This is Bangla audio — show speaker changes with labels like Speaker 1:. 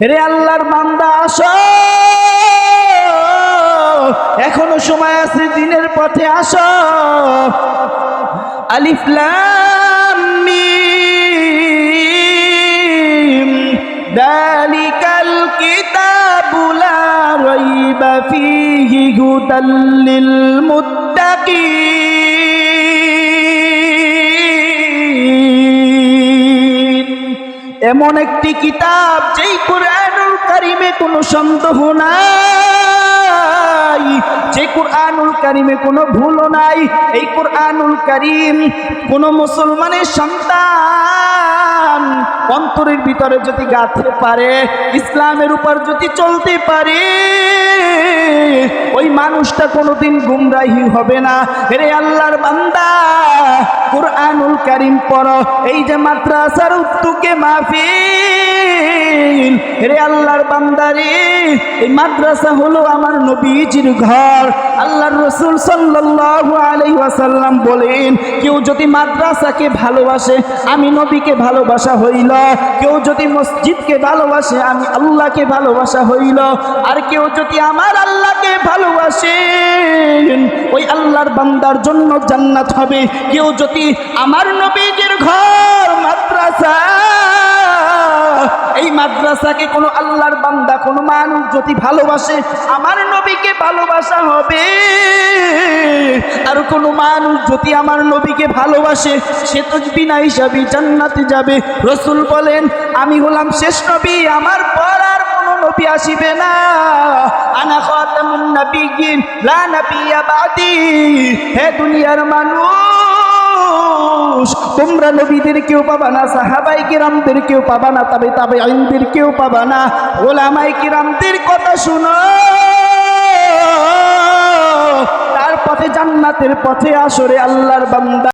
Speaker 1: রে আল্লাহর বান্দা, আসো। এখনও সময় আছে, দিনের পথে আসো। আলিফ লাম মিম। দালিকাল কিতাবু লা রাইবা ফীহি হুদাল লিল মুত্তাকিন। এমন একটি কিতাব যেই কোরআনুল কারিমে কোনো সন্দেহ নাই। যে কোরআনুল কারিমে কোনো ভুলও নাই। এই কোরআনুল কারিম কোনো মুসলমানের সন্তান অন্তরের ভিতরে যদি গাঁথতে পারে, ইসলামের উপর যদি চলতে পারে মানুষটা কোনোদিন গুমরাহি হবে না। রে আল্লাহর বান্দা, কোরআনুল কারিম পড়ো। এই যে মাদ্রাসার উত্তুকে মাহফিল। রে আল্লাহর বান্দারে এই মাদ্রাসা হলো আমার নবীজির ঘর। আল্লাহর রসুল সাল্লাল্লাহু আলাইহি ওয়াসাল্লাম বলেন, কেউ যদি মাদ্রাসাকে ভালোবাসে, আমি নবীকে ভালোবাসা হইল। কেউ যদি মসজিদকে ভালোবাসে, আমি আল্লাহকে ভালোবাসা হইল। আর কেউ যদি আমার আল্লাহকে ভালোবাসে ওই আল্লাহর বান্দার জন্য জান্নাত হবে। কেউ যদি আমার নবীজির ঘর, মাদ্রাসা, এই মাদ্রাসাকে কোনো আল্লাহর বান্দা, কোনো মানুষ যদি ভালোবাসে, আমার নবীকে ভালোবাসা হবে। আর কোনো মানুষ যদি আমার নবীকে ভালোবাসে, সে তো বিনা হিসাবে জান্নাতে যাবে। রসুল বলেন, আমি হলাম শেষ নবী, আমার পর নবী আসিবে না। আনা খাতামুন বাদি। হে দুনিয়ার মানুষ, তোমরা নবীদের কেউ পাবা না, সাহাবাই কিরামদের কেউ পাবা না, তবে তবে আইনদের কেউ পাবা না। ওলামাই কিরামদের কথা শুনো। তার পথে জান্নাতের পথে আসরে আল্লাহর বান্দা।